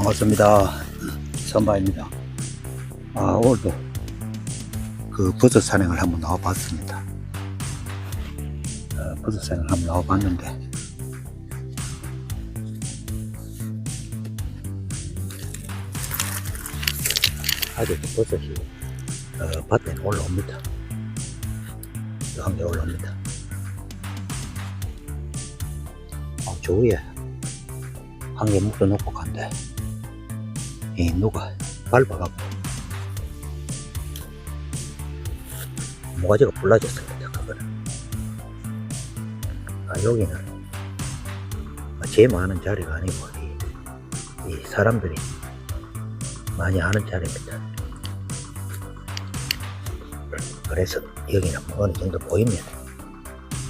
반갑습니다. 선바입니다. 아, 오늘도 그 버섯 산행을 한번 나와 봤습니다. 어, 버섯 산행을 한번 나와 봤는데, 아직도 버섯이 어, 밭에 올라옵니다. 한개 올라옵니다. 어, 저 위에 한 개 묶어놓고 간대. 이 누가 밟아갖고 모가지가 불라졌습니다. 그거는. 아, 여기는 제 많은 자리가 아니고 이, 이 사람들이 많이 아는 자리입니다. 그래서 여기는 뭐 어느 정도 보이면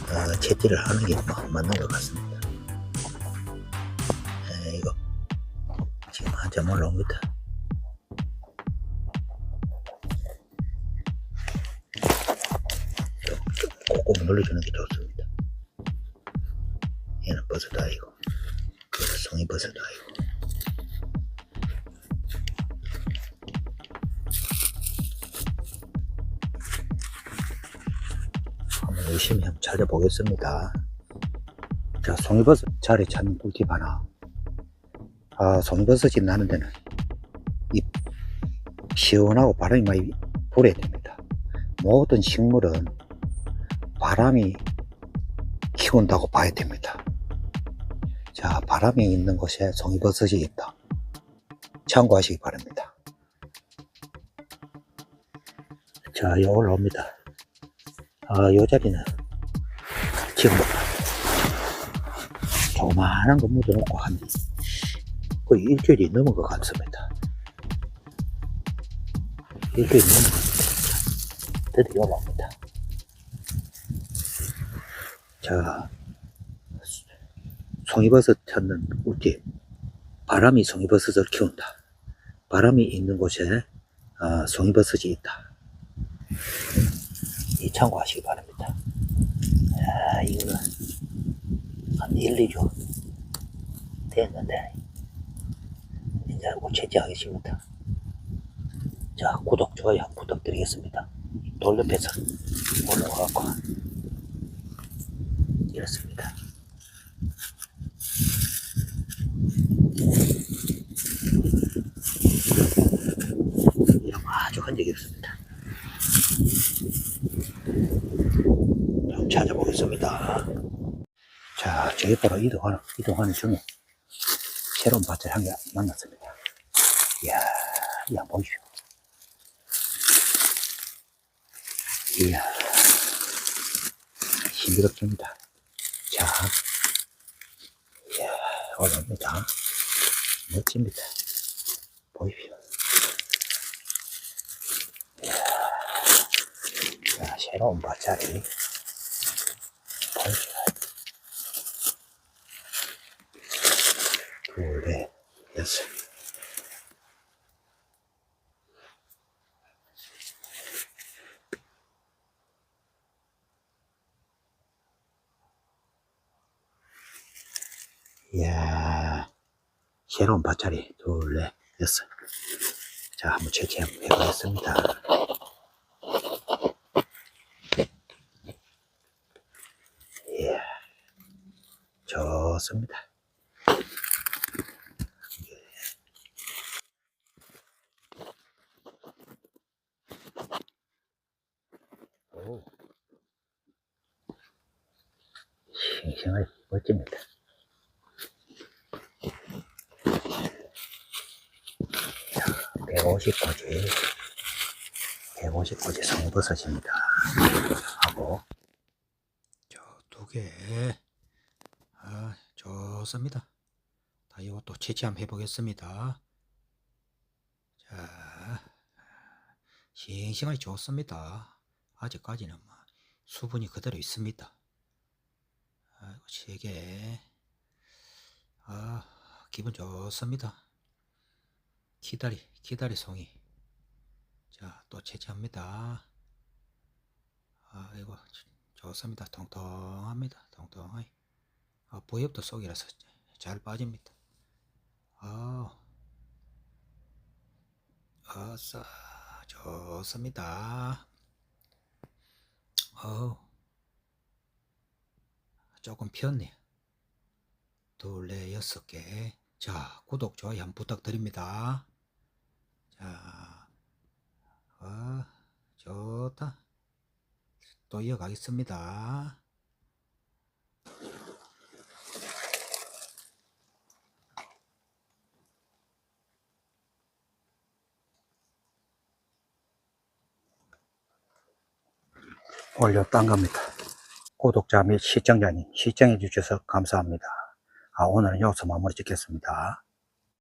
어, 채취를 하는 게 뭐 맞는 것 같습니다. 에, 이거 지금 한참 올라옵니다. 꾹꾹 눌러주는 게 좋습니다. 얘는 버섯 아니고, 그것은 송이 버섯 아니고. 한번 열심히 한번 찾아보겠습니다. 자, 송이버섯 자리 찾는 꿀팁 하나. 아, 송이버섯이 나는 데는 이 시원하고 바람이 많이 불어야 됩니다. 모든 식물은 바람이 키운다고 봐야 됩니다. 자, 바람이 있는 곳에 송이버섯이 있다. 참고하시기 바랍니다. 자, 여 올라옵니다. 아, 요 자리는 지금 조그마한 거 묻어놓고 한 거의 일주일이 넘은 것 같습니다. 일주일이 넘은 것 같습니다. 드디어 올라옵니다. 자, 송이버섯 찾는 꿀팁. 바람이 송이버섯을 키운다. 바람이 있는 곳에 아, 송이버섯이 있다. 이 참고하시기 바랍니다. 아, 이거는 한 1, 2주 됐는데 이제 곧 채취하겠습니다. 자, 구독, 좋아요 부탁드리겠습니다. 돌 옆에서 올라와갖고 이렇습니다. 이런 거 아주 흔적이 없습니다. 한번 찾아보겠습니다. 자, 저기 바로 이동하는, 이동하는 중에 새로운 밭을 한 개 만났습니다. 이야, 이야, 보이시오. 이야, 신비롭습니다. 자, 이야, 올라옵니다. 멋집니다. 보이시오. 자, 새로운 밭자리. 보이시오. 둘, 넷, 여섯. 이야, 새로운 밭자리. 둘, 넷, 여섯. 자, 한번 채취 한번 해보겠습니다. 이야, 좋습니다. 오. 싱싱하게 멋집니다. 자, 150꼬지, 150꼬지 송버섯입니다. 하고, 저 두 개, 아, 좋습니다. 다 이것도 채취 한번 해보겠습니다. 자, 싱싱하게 좋습니다. 아직까지는 뭐 수분이 그대로 있습니다. 아이고, 세 개. 아, 기분 좋습니다. 기다리, 기다리 송이. 자, 또 채취합니다. 아이고, 좋습니다. 통통합니다. 통통하게. 아, 부엽도 속이라서 잘 빠집니다. 아, 좋았어. 좋습니다. 어우. 조금 피었네. 둘, 넷, 여섯 개. 자, 구독, 좋아요 부탁드립니다. 자, 어, 좋다. 또 이어가겠습니다. 올렸단 겁니다. 구독자 및 시청자님 시청해 주셔서 감사합니다. 아, 오늘은 여기서 마무리 짓겠습니다.